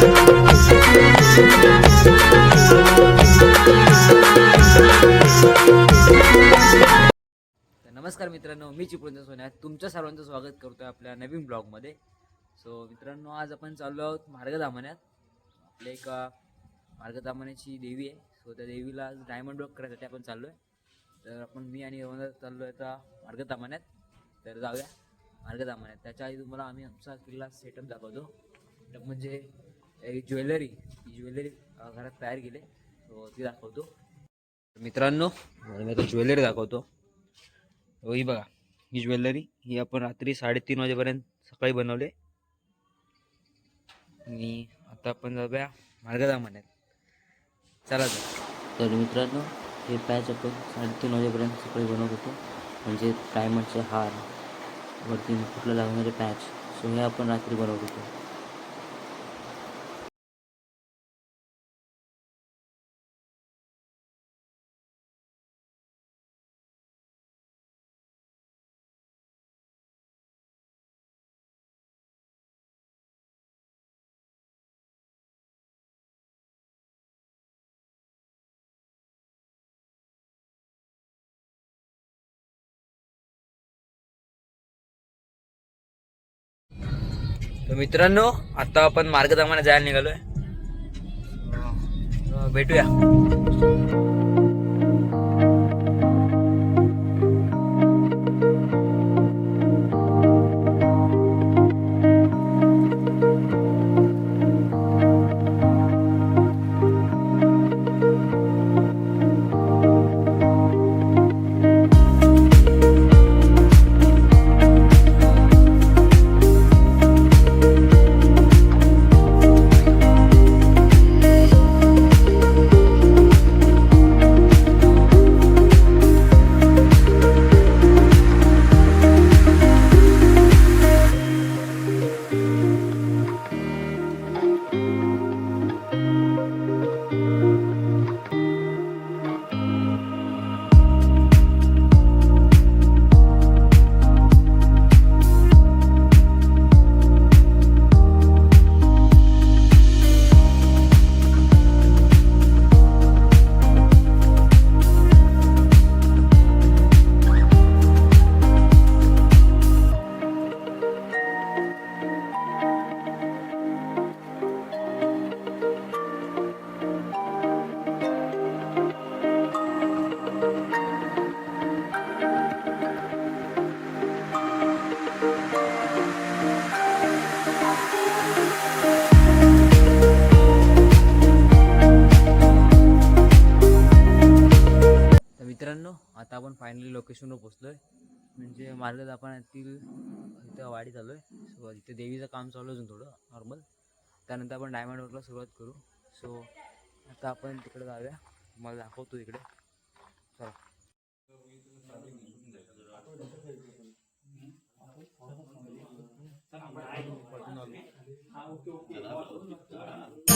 तर नमस्कार मित्रांनो मी चिपळूणचा सोन्या. तुमच्या सर्वांचं स्वागत करतोय आपल्या नवीन ब्लॉगमध्ये. सो मित्रांनो आज आपण चाललो आहोत मार्गदामण्यात आपल्या एक अ, मार्गदामण्याची देवी आहे. सो त्या देवीला आज डायमंड ब्लॉक करायसाठी आपण चाललो आहे तर आपण मी आणि रवंदर चाललो आहे आता मार्गदामण्यात तर जाऊया मार्गदामण्यात त्याच्या आधी तुम्हाला आम्ही आमचा किल्ला सेटअप दाखवतो. म्हणजे ज्वेलरी ही ज्वेलरी घरात तयार केले. ती दाखवतो. मित्रांनो मी आता ज्वेलरी दाखवतो. हो, ही बघा ही ज्वेलरी ही आपण रात्री साडेतीन वाजेपर्यंत सकाळी बनवले आणि आता आपण जाऊया मार्गदामण्यात चला तर. तर मित्रांनो हे पॅच आपण साडेतीन वाजेपर्यंत सकाळी बनवत होतो. म्हणजे डायमंडचे हार वरती कुठलं लागणारे पॅच सो हे आपण रात्री बनवत होतो. तर मित्रांनो आता आपण मार्गदामण्यात जायला निघालोय. भेटूया. फायनली लोकेशनवर पोचलो आहे म्हणजे मार्गदापनातील इथं वाडी चालू आहे सो इथे देवीचं काम चालू अजून थोडं नॉर्मल त्यानंतर आपण डायमंड रोडला सुरुवात करू. सो आता आपण तिकडे जाऊया. मला दाखवतो तिकडे. चला. Okay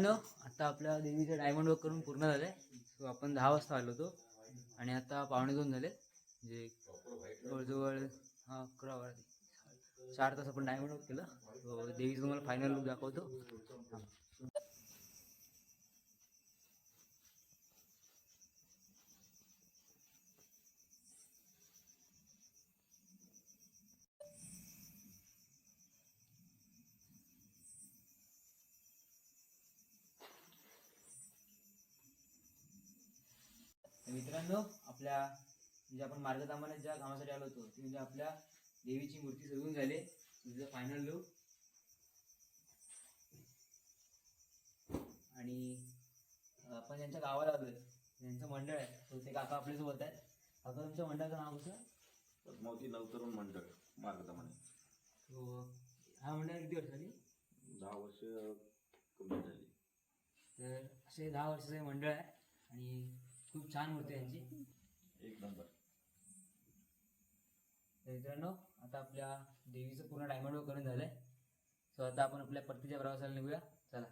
मित्रांनो आता आपल्या देवीचं डायमंड वर्क करून पूर्ण झालंय. सो आपण दहा वाजता आलो होतो. आणि आता पावणे दोन झाले म्हणजे जवळजवळ हा अकरा चार तास आपण डायमंड वर्क केलं. देवीचं तुम्हाला फायनल लुक दाखवतो थांब. तर मित्रांनो आपल्या म्हणजे आपण मार्गदामाने ज्या कामासाठी आलो होतो ती म्हणजे आपल्या देवीची मूर्ती सजवून झाली. तुझं फायनल लुक आणि आपण ज्यांच्या गावाला आलोय ज्यांचं मंडळ आहे तो ते काका आपल्यासोबत आहेत. काका तुमच्या मंडळाचं नाव कसं? पद्मावती नवतरुण मंडळ मार्गदर्शनाने तो हा मंडळ किती वर्ष झाली दहा वर्ष कमी झाली. तर असे दहा वर्षाचं हे मंडळ आहे. आणि खूप छान मूर्ती यांची. एक नंबर. तर मित्रांनो आता आपल्या देवीचं पूर्ण डायमंड वर्क करून झालंय. सो आता आपण आपल्या परतीच्या प्रवासाला निघूया. चला.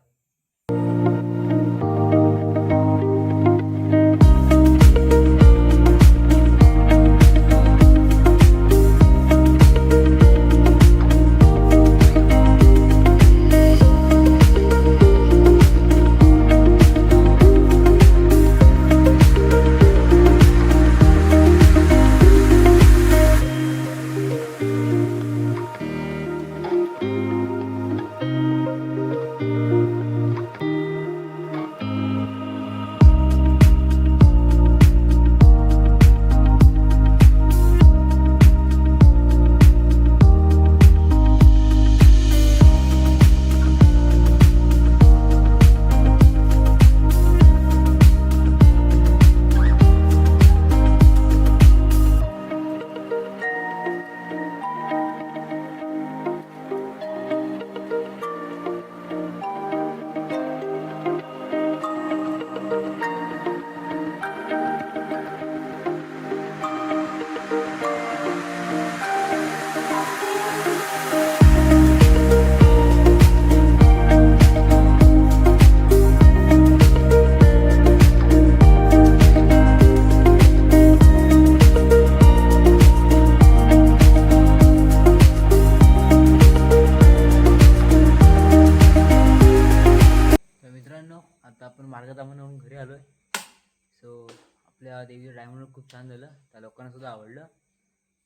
आपल्या देवीचं ड्रायव्हर खूप छान झालं. त्या लोकांना सुद्धा आवडलं.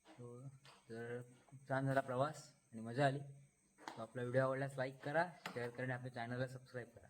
हो, तर खूप छान झाला प्रवास आणि मजा आली. तो आपला व्हिडिओ आवडल्यास लाईक करा शेअर करा आणि आपल्या चॅनलला सबस्क्राईब करा.